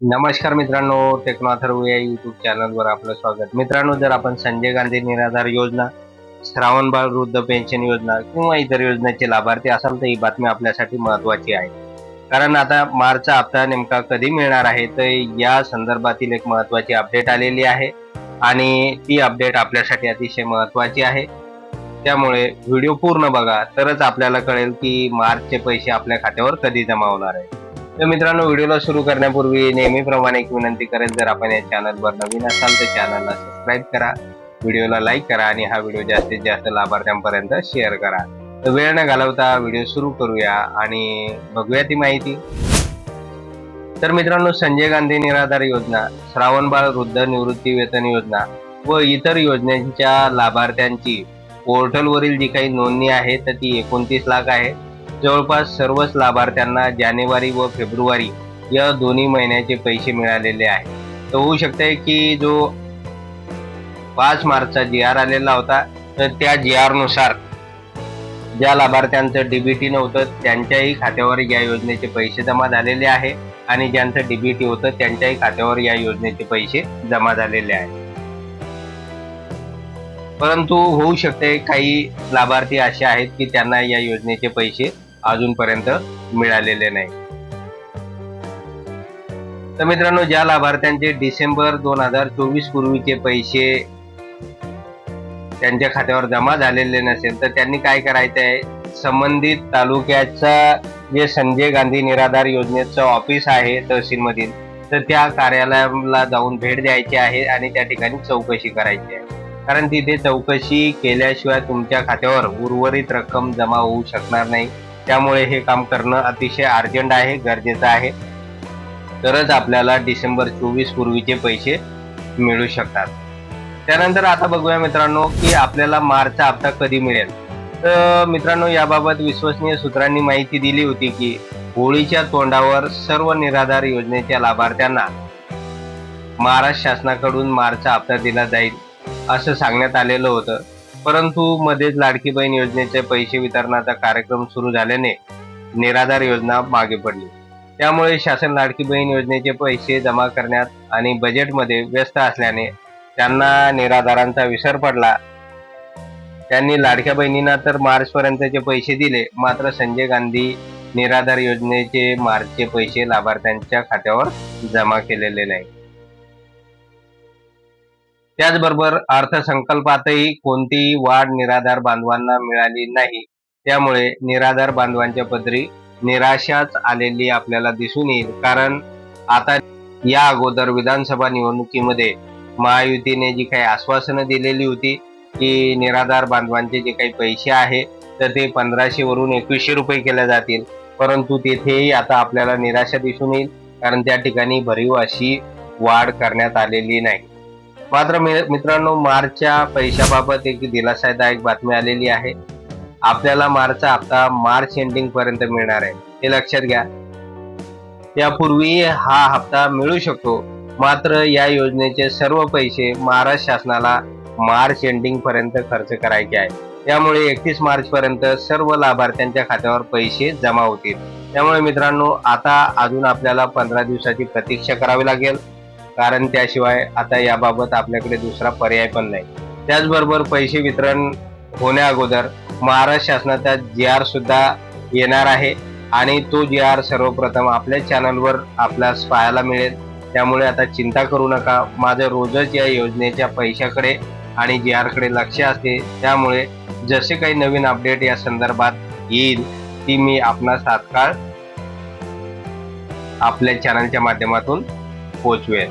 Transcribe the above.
नमस्कार मित्रांनो टेक्नॉथर्व या युट्यूब चॅनलवर आपलं स्वागत. मित्रांनो जर आपण संजय गांधी निराधार योजना श्रावण बाळ वृद्ध पेन्शन योजना किंवा इतर योजनेचे लाभार्थी असाल तर ही बातमी आपल्यासाठी महत्वाची आहे. कारण आता मार्चचा हप्ता नेमका कधी मिळणार आहे तर या संदर्भातील एक महत्वाची अपडेट आलेली आहे आणि ती अपडेट आपल्यासाठी अतिशय महत्वाची आहे. त्यामुळे व्हिडिओ पूर्ण बघा तरच आपल्याला कळेल की मार्चचे पैसे आपल्या खात्यावर कधी जमा होणार आहे तर मित्रांनो व्हिडिओला सुरू करण्यापूर्वी नेहमीप्रमाणे एक विनंती करेल जर आपण या चॅनलवर नवीन असाल तर चॅनलला सबस्क्राईब करा व्हिडिओला लाईक करा आणि हा व्हिडिओ जास्तीत जास्त लाभार्थ्यांपर्यंत शेअर करा. तर वेळ न घालवता व्हिडिओ सुरू करूया आणि बघूया ती माहिती. तर मित्रांनो संजय गांधी निराधार योजना श्रावणबाळ वृद्ध निवृत्ती वेतन योजना व इतर योजनेच्या लाभार्थ्यांची पोर्टलवरील जी काही नोंदणी आहे तर ती एकोणतीस लाख आहे. जवळपास सर्वच लाभार्थ्यांना जानेवारी व फेब्रुवारी या दोन्ही महिन्याचे पैसे मिळालेले आहे तर होऊ शकते की जो पाच मार्चचा जी आर आलेला होता तर त्या जी आरनुसार ज्या लाभार्थ्यांचं डीबीटी नव्हतं त्यांच्याही खात्यावर या योजनेचे पैसे जमा झालेले आहे आणि ज्यांचं डीबीटी होतं त्यांच्याही खात्यावर या योजनेचे पैसे जमा झालेले आहे परंतु होऊ शकते काही लाभार्थी असे आहेत की त्यांना या योजनेचे पैसे अजूनपर्यंत मिळालेले नाही. तर मित्रांनो ज्या लाभार्थ्यांचे डिसेंबर दोन हजार चोवीस पूर्वीचे पैसे त्यांच्या खात्यावर जमा झालेले नसेल तर त्यांनी काय करायचं आहे? संबंधित तालुक्याचा जे संजय गांधी निराधार योजनेचं ऑफिस आहे तहसीलमधील तर त्या कार्यालयाला जाऊन भेट द्यायची आहे आणि त्या ठिकाणी चौकशी करायची आहे. कारण तिथे चौकशी केल्याशिवाय तुमच्या खात्यावर उर्वरित रक्कम जमा होऊ शकणार नाही. त्यामुळे हे काम करणं अतिशय अर्जंट आहे गरजेचं आहे. तरच आपल्याला डिसेंबर चोवीस पूर्वीचे पैसे मिळू शकतात. त्यानंतर आता बघूया मित्रांनो की आपल्याला मार्चचा हप्ता कधी मिळेल. तर मित्रांनो याबाबत विश्वसनीय सूत्रांनी माहिती दिली होती की होळीच्या तोंडावर सर्व निराधार योजनेच्या लाभार्थ्यांना महाराष्ट्र शासनाकडून मार्चचा हप्ता दिला जाईल असं सांगण्यात आलेलं होतं. परंतु मध्येच लाडकी बहीण योजनेचे पैसे वितरणाचा कार्यक्रम सुरू झाल्याने निराधार योजना मागे पडली. त्यामुळे शासन लाडकी बहीण योजनेचे पैसे जमा करण्यात आणि बजेटमध्ये व्यस्त असल्याने त्यांना निराधारांचा विसर पडला. त्यांनी लाडक्या बहिणींना तर मार्चपर्यंतचे पैसे दिले मात्र संजय गांधी निराधार योजनेचे मार्चचे पैसे लाभार्थ्यांच्या खात्यावर जमा केलेले नाही त्याचबरोबर अर्थसंकल्पातही कोणतीही वाढ निराधार बांधवांना मिळाली नाही. त्यामुळे निराधार बांधवांच्या पदरी निराशाच आलेली आपल्याला दिसून येईल. कारण आता या अगोदर विधानसभा निवडणुकीमध्ये महायुतीने जी काही आश्वासनं दिलेली होती की निराधार बांधवांचे जे काही पैसे आहे तर ते पंधराशे वरून एकवीसशे रुपये केले जातील. परंतु तेथेही आता आपल्याला निराशा दिसून येईल कारण त्या ठिकाणी भरीव अशी वाढ करण्यात आलेली नाही. मात्र मित्रांनो मार्चच्या पैशाबाबत एक दिलासादायक बातमी आलेली आहे. आपल्याला मार्चचा हप्ता मार्च एंडिंग पर्यंत मिळणार आहे. हे लक्षात घ्या. त्यापूर्वी हा हप्ता मिळू शकतो. मात्र या योजनेचे सर्व पैसे महाराष्ट्र शासनाला मार्च एंडिंग पर्यंत खर्च करायचे आहे. त्यामुळे एकतीस मार्च पर्यंत सर्व लाभार्थ्यांच्या खात्यावर पैसे जमा होतील. त्यामुळे मित्रांनो आता अजून आपल्याला पंधरा दिवसाची प्रतीक्षा करावी लागेल. कारण त्याशिवाय आता याबाबत आपल्याकडे दुसरा पर्याय पण नाही. त्याचबरोबर पैसे वितरण होण्या अगोदर महाराष्ट्र शासनाचा जी आर सुद्धा येणार आहे आणि तो जी आर सर्वप्रथम आपल्या चॅनलवर आपल्यास पाहायला मिळेल. त्यामुळे आता चिंता करू नका. माझं रोजच या योजनेच्या पैशाकडे आणि जी आरकडे लक्ष असते. त्यामुळे जसे काही नवीन अपडेट या संदर्भात येईल ती मी आपणास तात्काळ आपल्या चॅनलच्या माध्यमातून पोचवेल